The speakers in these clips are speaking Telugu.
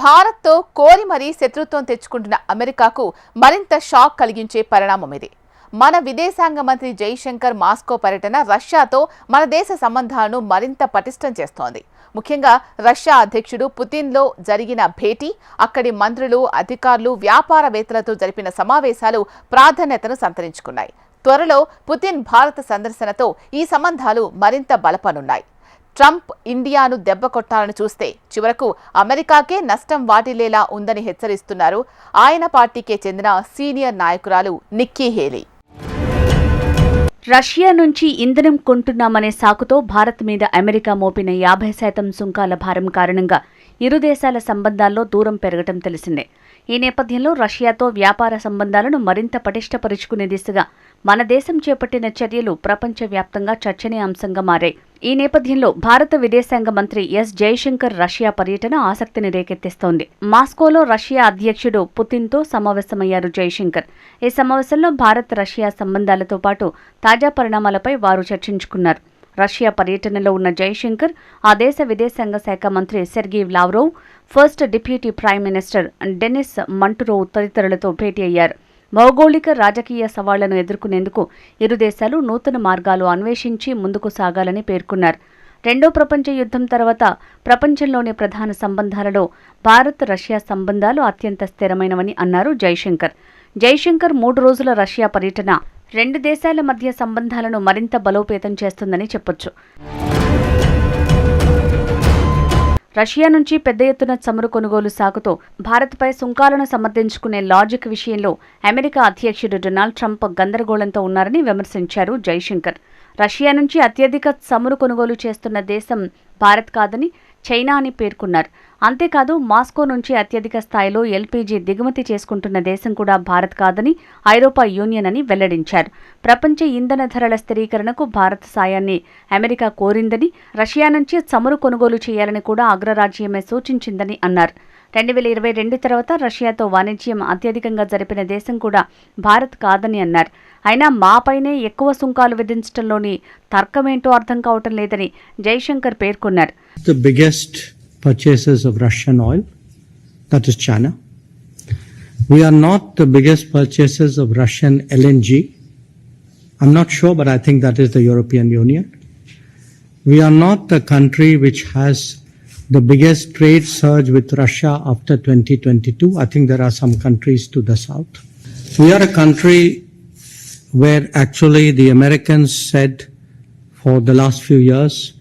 భారత్తో కోరి మరీ శత్రుత్వం తెచ్చుకుంటున్న అమెరికాకు మరింత షాక్ కలిగించే పరిణామం ఇది. మన విదేశాంగ మంత్రి జైశంకర్ మాస్కో పర్యటన రష్యాతో మన దేశ సంబంధాలను మరింత పటిష్టం చేస్తోంది. ముఖ్యంగా రష్యా అధ్యక్షుడు పుతిన్లో జరిగిన భేటీ అక్కడి మంత్రులు అధికారులు వ్యాపారవేత్తలతో జరిపిన సమావేశాలు ప్రాధాన్యతను సంతరించుకున్నాయి. త్వరలో పుతిన్ భారత సందర్శనతో ఈ సంబంధాలు మరింత బలపనున్నాయి. ట్రంప్ ఇండియాను దెబ్బకొట్టాలని చూస్తే చివరకు అమెరికాకే నష్టం వాటిల్లేలా ఉందని హెచ్చరిస్తున్నారు. ఆయన పార్టీకే చెందిన సీనియర్ నాయకురాలు నిక్కీ హేలీ. రష్యా నుంచి ఇంధనం కొంటున్నామనే సాకుతో భారత్ మీద అమెరికా మోపిన యాభై శాతం సుంకాల భారం కారణంగా ఇరు దేశాల సంబంధాల్లో దూరం పెరగటం తెలిసిందే. ఈ నేపథ్యంలో రష్యాతో వ్యాపార సంబంధాలను మరింత పటిష్టపరుచుకునే దిశగా మన దేశం చేపట్టిన చర్యలు ప్రపంచవ్యాప్తంగా చర్చనీయాంశంగా మారాయి. ఈ నేపథ్యంలో భారత విదేశాంగ మంత్రి ఎస్. జయశంకర్ రష్యా పర్యటన ఆసక్తిని రేకెత్తిస్తోంది. మాస్కోలో రష్యా అధ్యక్షుడు పుతిన్తో సమావేశమయ్యారు జయశంకర్. ఈ సమావేశంలో భారత్ రష్యా సంబంధాలతో పాటు తాజా పరిణామాలపై వారు చర్చించుకున్నారు. రష్యా పర్యటనలో ఉన్న జైశంకర్ ఆ దేశ విదేశాంగ శాఖ మంత్రి Sergey Lavrov first deputy prime minister Denis Manturov తదితరులతో భేటీ అయ్యారు. భౌగోళిక రాజకీయ సవాళ్ళను ఎదుర్కొనేందుకు ఇరు దేశాలు నూతన మార్గాలు అన్వేషించి ముందుకు సాగాలని పేర్కొన్నారు. రెండో ప్రపంచ యుద్ధం తర్వాత ప్రపంచంలోని ప్రధాన సంబంధాలలో భారత్ రష్యా సంబంధాలు అత్యంత స్థిరమైనవని అన్నారు జైశంకర్. జైశంకర్ మూడు రోజుల రష్యా పర్యటన రెండు దేశాల మధ్య సంబంధాలను మరింత బలోపేతం చేస్తుందని చెప్పొచ్చు. రష్యా నుంచి పెద్ద ఎత్తున చమురు కొనుగోలు సాగుతో భారత్పై సుంకాలను సమర్థించుకునే లాజిక్ విషయంలో అమెరికా అధ్యక్షుడు డొనాల్డ్ ట్రంప్ గందరగోళంతో ఉన్నారని విమర్శించారు జైశంకర్. రష్యా నుంచి అత్యధిక చమురు కొనుగోలు చేస్తున్న దేశం భారత్ కాదని చైనా అని పేర్కొన్నారు. అంతేకాదు మాస్కో నుంచి అత్యధిక స్థాయిలో ఎల్పీజీ దిగుమతి చేసుకుంటున్న దేశం కూడా భారత్ కాదని ఐరోపా యూనియన్ అని వెల్లడించారు. ప్రపంచ ఇంధన ధరల స్థిరీకరణకు భారత్ సాయాన్ని అమెరికా కోరిందని రష్యా నుంచి చమురు కొనుగోలు చేయాలని కూడా అగ్రరాజ్యమే సూచించిందని అన్నారు. రెండు వేల ఇరవై రెండు తర్వాత రష్యాతో వాణిజ్యం అత్యధికంగా జరిపిన దేశం కూడా భారత్ కాదని అన్నారు. అయినా మాపైనే ఎక్కువ సుంకాలు విధించడంలోని తర్కమేంటో అర్థం కావటం లేదని జైశంకర్ పేర్కొన్నారు. Purchasers of Russian oil, that is China. We are not the biggest purchasers of Russian LNG. I'm not sure, but I think that is the European Union. We are not the country which has the biggest trade surge with Russia after 2022. I think there are some countries to the south. We are a country where actually the Americans said for the last few years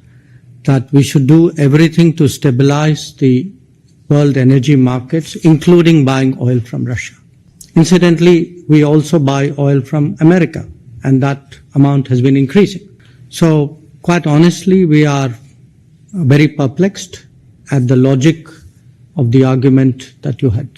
that we should do everything to stabilize the world energy markets, including buying oil from Russia. Incidentally, we also buy oil from America, and that amount has been increasing. So, quite honestly, we are very perplexed at the logic of the argument that you had.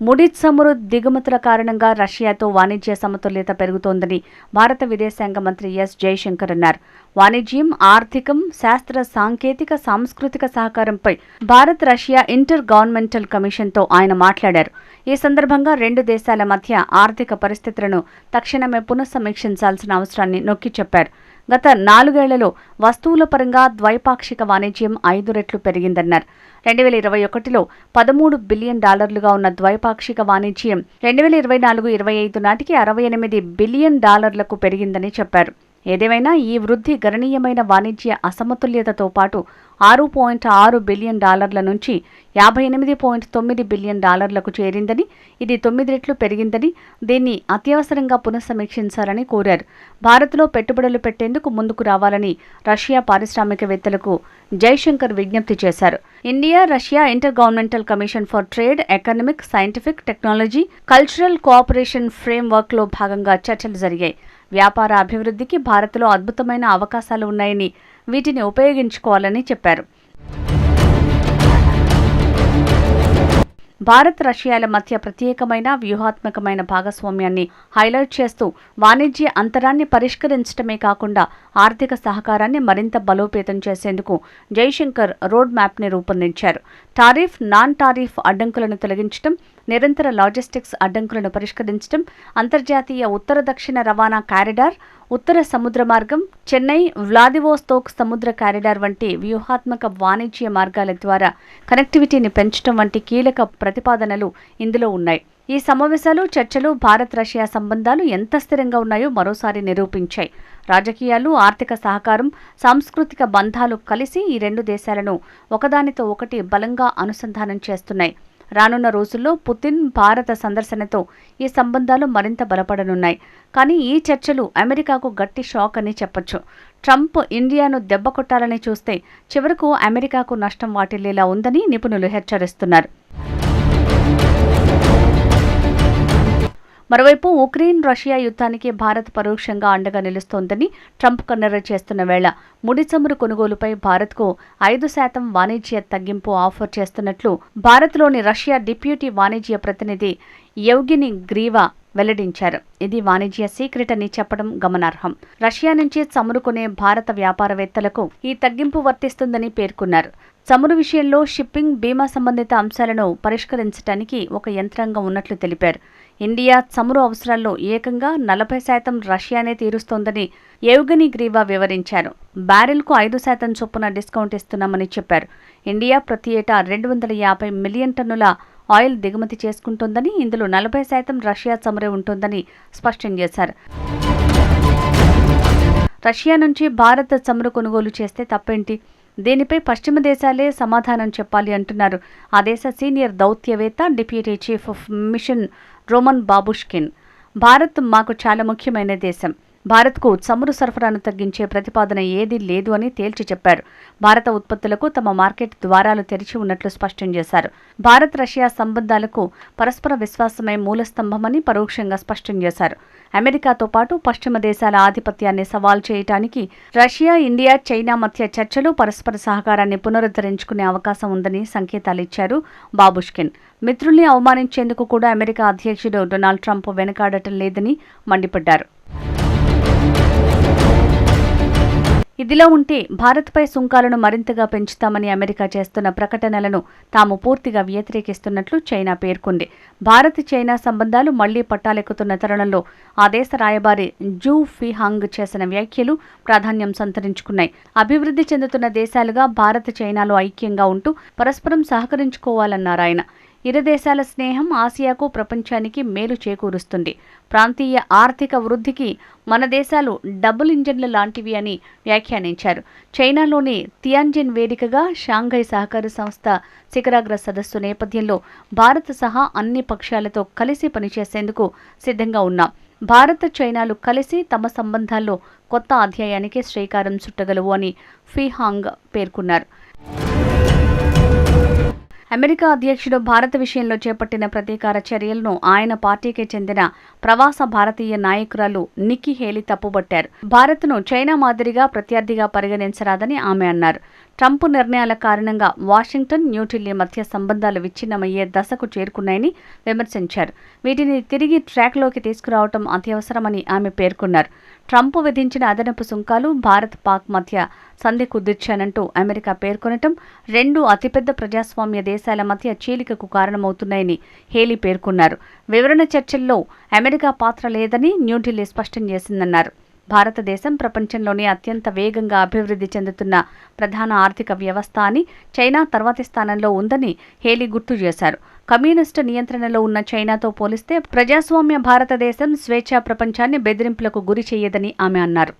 ముడిత్ చమురు దిగుమతుల కారణంగా రష్యాతో వాణిజ్య సమతుల్యత పెరుగుతోందని భారత విదేశాంగ మంత్రి ఎస్ జయశంకర్ అన్నారు. వాణిజ్యం ఆర్థికం శాస్త్ర సాంకేతిక సాంస్కృతిక సహకారంపై భారత్ రష్యా ఇంటర్ గవర్నమెంటల్ కమిషన్తో ఆయన మాట్లాడారు. ఈ సందర్భంగా రెండు దేశాల మధ్య ఆర్థిక పరిస్థితులను తక్షణమే పునఃసమీక్షించాల్సిన అవసరాన్ని నొక్కి చెప్పారు. గత నాలుగేళ్ళలో వస్తువుల పరంగా ద్వైపాక్షిక వాణిజ్యం ఐదు రెట్లు పెరిగిందన్నారు. రెండు వేల ఇరవై ఒకటిలో పదమూడు బిలియన్ డాలర్లుగా ఉన్న ద్వైపాక్షిక వాణిజ్యం రెండు వేల ఇరవై నాలుగు ఇరవై ఐదు నాటికి అరవై ఎనిమిది బిలియన్ డాలర్లకు పెరిగిందని చెప్పారు. ఏదేమైనా ఈ వృద్ధి గణనీయమైన వాణిజ్య అసమతుల్యతతో పాటు ఆరు పాయింట్ ఆరు బిలియన్ డాలర్ల నుంచి యాభై ఎనిమిది పాయింట్ తొమ్మిది బిలియన్ డాలర్లకు చేరిందని ఇది తొమ్మిది రెట్లు పెరిగిందని దీన్ని అత్యవసరంగా పునఃసమీక్షించాలని కోరారు. భారత్లో పెట్టుబడులు పెట్టేందుకు ముందుకు రావాలని రష్యా పారిశ్రామికవేత్తలకు జైశంకర్ విజ్ఞప్తి చేశారు. India Russia inter governmental commission for trade economic scientific technology cultural cooperation frame వర్క్లో భాగంగా చర్చలు జరిగాయి. వ్యాపార అభివృద్ధికి భారత్లో అద్భుతమైన అవకాశాలు ఉన్నాయని వీటిని ఉపయోగించుకోవాలని చెప్పారు. భారత్ రష్యాల మధ్య ప్రత్యేకమైన వ్యూహాత్మకమైన భాగస్వామ్యాన్ని హైలైట్ చేస్తూ వాణిజ్య అంతరాన్ని పరిష్కరించడమే కాకుండా ఆర్థిక సహకారాన్ని మరింత బలోపేతం చేసేందుకు జైశంకర్ రోడ్ మ్యాప్ని రూపొందించారు. టారిఫ్ నాన్ టారిఫ్ అడ్డంకులను తొలగించడం నిరంతర లాజిస్టిక్స్ అడ్డంకులను పరిష్కరించడం అంతర్జాతీయ ఉత్తర దక్షిణ రవాణా కారిడార్ ఉత్తర సముద్ర మార్గం చెన్నై వ్లాదివోస్తోక్ సముద్ర కారిడార్ వంటి వ్యూహాత్మక వాణిజ్య మార్గాల ద్వారా కనెక్టివిటీని పెంచడం వంటి కీలక ప్రతిపాదనలు ఇందులో ఉన్నాయి. ఈ సమావేశాలు చర్చలు భారత్ రష్యా సంబంధాలు ఎంత స్థిరంగా ఉన్నాయో మరోసారి నిరూపించాయి. రాజకీయాలు ఆర్థిక సహకారం సాంస్కృతిక బంధాలు కలిసి ఈ రెండు దేశాలను ఒకదానితో ఒకటి బలంగా అనుసంధానం చేస్తున్నాయి. రానున్న రోజుల్లో పుతిన్ భారత సందర్శనతో ఈ సంబంధాలు మరింత బలపడనున్నాయి. కానీ ఈ చర్చలు అమెరికాకు గట్టి షాక్ అని చెప్పొచ్చు. ట్రంప్ ఇండియాను దెబ్బకొట్టాలని చూస్తే చివరకు అమెరికాకు నష్టం వాటిల్లేలా ఉందని నిపుణులు హెచ్చరిస్తున్నారు. మరోవైపు ఉక్రెయిన్ రష్యా యుద్ధానికి భారత్ పరోక్షంగా అండగా నిలుస్తోందని ట్రంప్ కన్నర చేస్తున్న వేళ ముడి చమురు కొనుగోలుపై భారత్కు ఐదు శాతం వాణిజ్య తగ్గింపు ఆఫర్ చేస్తున్నట్లు భారత్లోని రష్యా డిప్యూటీ వాణిజ్య ప్రతినిధి యౌగిని గ్రీవా వెల్లడించారు. ఇది వాణిజ్య సీక్రెట్ అని చెప్పడం గమనార్హం. రష్యా నుంచి చమురు కొనే భారత వ్యాపారవేత్తలకు ఈ తగ్గింపు వర్తిస్తుందని పేర్కొన్నారు. చమురు విషయంలో షిప్పింగ్ బీమా సంబంధిత అంశాలను పరిష్కరించడానికి ఒక యంత్రాంగం ఉన్నట్లు తెలిపారు. ఇండియా చమురు అవసరాల్లో ఏకంగా నలభై శాతం రష్యానే తీరుస్తోందని ఏవుగని గ్రీవా వివరించారు. బ్యారెల్కు ఐదు శాతం చొప్పున డిస్కౌంట్ ఇస్తున్నామని చెప్పారు. ఇండియా ప్రతి ఏటా రెండు వందల యాభై మిలియన్ టన్నుల ఆయిల్ దిగుమతి చేసుకుంటోందని ఇందులో నలభై శాతం రష్యా చమురే ఉంటుందని స్పష్టం చేశారు. రష్యా నుంచి భారత్ చమురు కొనుగోలు చేస్తే తప్పేంటి? దీనిపై పశ్చిమ దేశాలే సమాధానం చెప్పాలి అంటున్నారు. ఆ దేశ senior దౌత్యవేత్త deputy chief of mission Roman Babushkin. Bharat మాకు చాలా ముఖ్యమైన దేశం. భారత్కు చమురు సరఫరాను తగ్గించే ప్రతిపాదన ఏదీ లేదు అని తేల్చి చెప్పారు. భారత ఉత్పత్తులకు తమ మార్కెట్ ద్వారాలు తెరిచి ఉన్నట్లు స్పష్టం చేశారు. భారత్ రష్యా సంబంధాలకు పరస్పర విశ్వాసమే మూలస్తంభమని పరోక్షంగా స్పష్టం చేశారు. అమెరికాతో పాటు పశ్చిమ దేశాల ఆధిపత్యాన్ని సవాల్ చేయటానికి రష్యా ఇండియా చైనా మధ్య చర్చలు పరస్పర సహకారాన్ని పునరుద్ధరించుకునే అవకాశం ఉందని సంకేతాలిచ్చారు బాబుష్కిన్. మిత్రుల్ని అవమానించేందుకు కూడా అమెరికా అధ్యక్షుడు డొనాల్డ్ ట్రంప్ వెనకాడటం లేదని మండిపడ్డారు. ఇదిలా ఉంటే భారత్పై సుంకాలను మరింతగా పెంచుతామని అమెరికా చేస్తున్న ప్రకటనలను తాము పూర్తిగా వ్యతిరేకిస్తున్నట్లు చైనా పేర్కొంది. భారత్ చైనా సంబంధాలు మళ్ళీ పట్టాలెక్కుతున్న తరుణంలో ఆ దేశ రాయబారి జూ ఫిహాంగ్ చేసిన వ్యాఖ్యలు ప్రాధాన్యం సంతరించుకున్నాయి. అభివృద్ధి చెందుతున్న దేశాలుగా భారత్ చైనాలో ఐక్యంగా ఉంటూ పరస్పరం సహకరించుకోవాలన్నారు ఆయన. ఇరు దేశాల స్నేహం ఆసియాకు ప్రపంచానికి మేలు చేకూరుస్తుంది. ప్రాంతీయ ఆర్థిక వృద్ధికి మన దేశాలు డబుల్ ఇంజన్ల లాంటివి అని వ్యాఖ్యానించారు. చైనాలోని తియాన్జిన్ వేదికగా షాంఘై సహకార సంస్థ శిఖరాగ్ర సదస్సు నేపథ్యంలో భారత్ సహా అన్ని పక్షాలతో కలిసి పనిచేసేందుకు సిద్ధంగా ఉన్నాం. భారత్ చైనాలు కలిసి తమ సంబంధాల్లో కొత్త అధ్యాయానికి శ్రీకారం చుట్టగలవు అని ఫీహాంగ్ పేర్కొన్నారు. అమెరికా అధ్యక్షుడు భారత విషయంలో చేపట్టిన ప్రతీకార చర్యలను ఆయన పార్టీకి చెందిన ప్రవాస భారతీయ నాయకురాలు నిక్కీ హేలీ తప్పుబట్టారు. భారత్ను చైనా మాదిరిగా ప్రత్యర్థిగా పరిగణించరాదని ఆమె అన్నారు. ట్రంప్ నిర్ణయాల కారణంగా వాషింగ్టన్ న్యూఢిల్లీ మధ్య సంబంధాలు విచ్ఛిన్నమయ్యే దశకు చేరుకున్నాయని విమర్శించారు. వీటిని తిరిగి ట్రాక్లోకి తీసుకురావటం అత్యవసరమని ఆమె పేర్కొన్నారు. ట్రంప్ విధించిన అదనపు సుంకాలు భారత్ పాక్ మధ్య సంధి కుదిర్చానంటూ అమెరికా పేర్కొనటం రెండు అతిపెద్ద ప్రజాస్వామ్య దేశాల మధ్య చీలికకు కారణమవుతున్నాయని హేలీ పేర్కొన్నారు. వివరణ చర్చల్లో అమెరికా పాత్ర లేదని న్యూఢిల్లీ స్పష్టం చేసిందన్నారు. భారతదేశం ప్రపంచంలోనే అత్యంత వేగంగా అభివృద్ధి చెందుతున్న ప్రధాన ఆర్థిక వ్యవస్థ అని చైనా తర్వాతి స్థానంలో ఉందని హేలీ గుర్తు చేశారు. కమ్యూనిస్టు నియంత్రణలో ఉన్న చైనాతో పోలిస్తే ప్రజాస్వామ్య భారతదేశం స్వేచ్ఛా ప్రపంచాన్ని బెదిరింపులకు గురి చేయదని ఆమె అన్నారు.